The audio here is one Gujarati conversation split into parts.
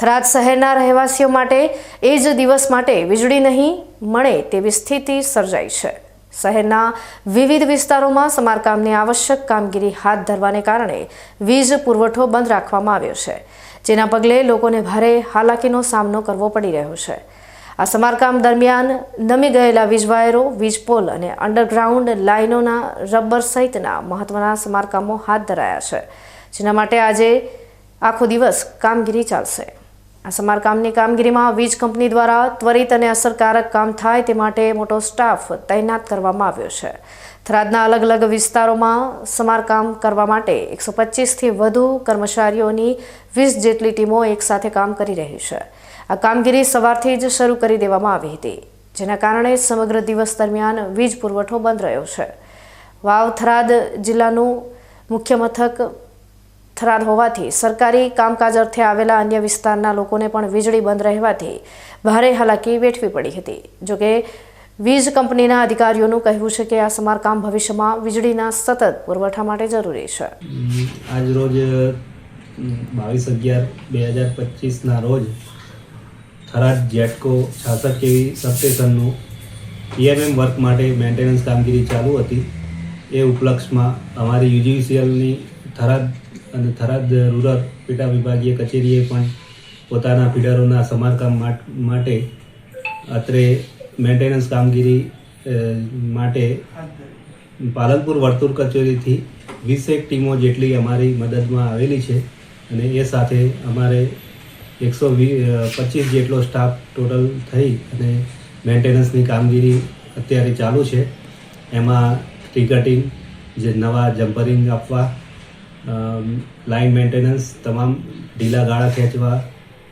થરાદ શહેરના રહેવાસીઓ માટે એ જ દિવસ માટે વીજળી નહીં મળે તેવી સ્થિતિ સર્જાઈ છે. શહેરના વિવિધ વિસ્તારોમાં સમારકામની આવશ્યક કામગીરી હાથ ધરવાને કારણે વીજ પુરવઠો બંધ રાખવામાં આવ્યો છે, જેના પગલે લોકોને ભારે હાલાકીનો સામનો કરવો પડી રહ્યો છે. આ સમારકામ દરમિયાન નમી ગયેલા વીજ વાયરો, વીજ પોલ અને અંડરગ્રાઉન્ડ લાઇનોના રબર સહિતના મહત્વના સમારકામો હાથ ધરાયા છે, જેના માટે આજે આખો દિવસ કામગીરી ચાલશે. આ સમારકામની કામગીરીમાં વીજ કંપની દ્વારા ત્વરિત અને અસરકારક કામ થાય તે માટે મોટો સ્ટાફ તૈનાત કરવામાં આવ્યો છે. થરાદના અલગ અલગ વિસ્તારોમાં સમારકામ કરવા માટે એકસો પચીસથી વધુ કર્મચારીઓની વીસ જેટલી ટીમો એકસાથે કામ કરી રહી છે. આ કામગીરી સવારથી જ શરૂ કરી દેવામાં આવી હતી, જેના કારણે સમગ્ર દિવસ દરમિયાન વીજ પુરવઠો બંધ રહ્યો છે. વાવ થરાદ જિલ્લાનું મુખ્ય મથક થરાદ હોવાથી સરકારી કામકાજ અર્થે આવેલા અન્ય વિસ્તારના લોકોને પણ વીજળી બંધ રહેવાથી ભારે હાલાકી વેઠવી પડી હતી. જોકે, વીજ કંપનીના અધિકારીઓનું કહેવું છે કે આ સમારકામ ભવિષ્યમાં વીજળીના સતત પુરવઠા માટે જરૂરી છે. આજ રોજ બાવીસ અગિયાર બે હજાર પચીસના રોજ થરાદ જેટકો છાસઠ કેવી સબસ્ટેશનનું પીએમએમ વર્ક માટે મેન્ટેનન્સ કામગીરી ચાલુ હતી. એ ઉપલક્ષમાં અમારી યુજીસીએલની થરાદ અને થરાદ રૂરલ પેટા વિભાગીય કચેરીએ પણ પોતાના ફીડરોના સમારકામ માટે અત્રે મેન્ટેનન્સ કામગીરી માટે પાલનપુર વર્તુળ કચેરીથી વીસેક ટીમો જેટલી અમારી મદદમાં આવેલી છે અને એ સાથે અમારે એકસો પચીસ જેટલો સ્ટાફ ટોટલ થઈ અને મેન્ટેનન્સની કામગીરી અત્યારે ચાલુ છે. એમાં ટ્રી કટિંગ જે નવા જમ્પરિંગ આપવા લાઇન મેન્ટેનન્સ તમામ ઢીલા ગાળા ખેંચવા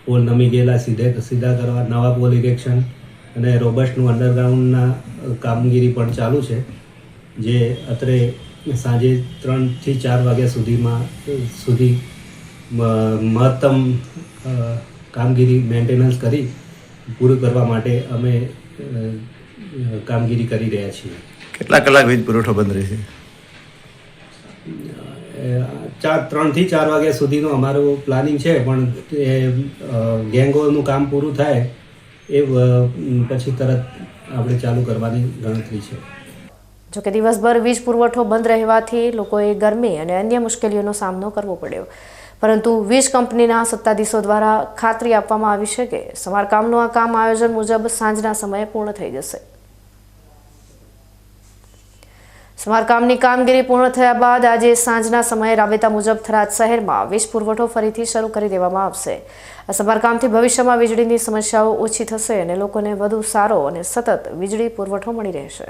પોલ નમી ગયેલા, સીધે સીધા કરવા, નવા પોલ ઇરેક્શન અને રોબસ્ટનું અંડરગ્રાઉન્ડના કામગીરી પણ ચાલુ છે. જે અત્રે સાંજે ત્રણથી ચાર વાગ્યા સુધીમાં સુધી મહત્તમ કામગીરી મેન્ટેનન્સ કરી, પૂરું કરવા માટે અમે કામગીરી કરી રહ્યા છીએ. કેટલા કલાક વીજ પુરવઠો બંધ રહેશે? ચાર ત્રણથી ચાર વાગ્યા સુધીનું અમારું પ્લાનિંગ છે, પણ એ ગેંગોનું કામ પૂરું થાય એ પછી તરત આપણે ચાલુ કરવાની ગણતરી છે. જોકે દિવસભર વીજ પુરવઠો બંધ રહેવાથી લોકોએ ગરમી અને અન્ય મુશ્કેલીઓનો સામનો કરવો પડ્યો. પરંતુ વીજ કંપનીના સત્તાધીશો દ્વારા ખાતરી આપવામાં આવી છે કે સમારકામનું આ કામ આયોજન મુજબ સાંજના સમયે પૂર્ણ થઈ જશે. સમારકામની કામગીરી પૂર્ણ થયા બાદ આજે સાંજના સમયે રાબેતા મુજબ થરાદ શહેરમાં વીજ પુરવઠો ફરીથી શરૂ કરી દેવામાં આવશે. આ સમારકામથી ભવિષ્યમાં વીજળીની સમસ્યાઓ ઓછી થશે અને લોકોને વધુ સારો અને સતત વીજળી પુરવઠો મળી રહેશે.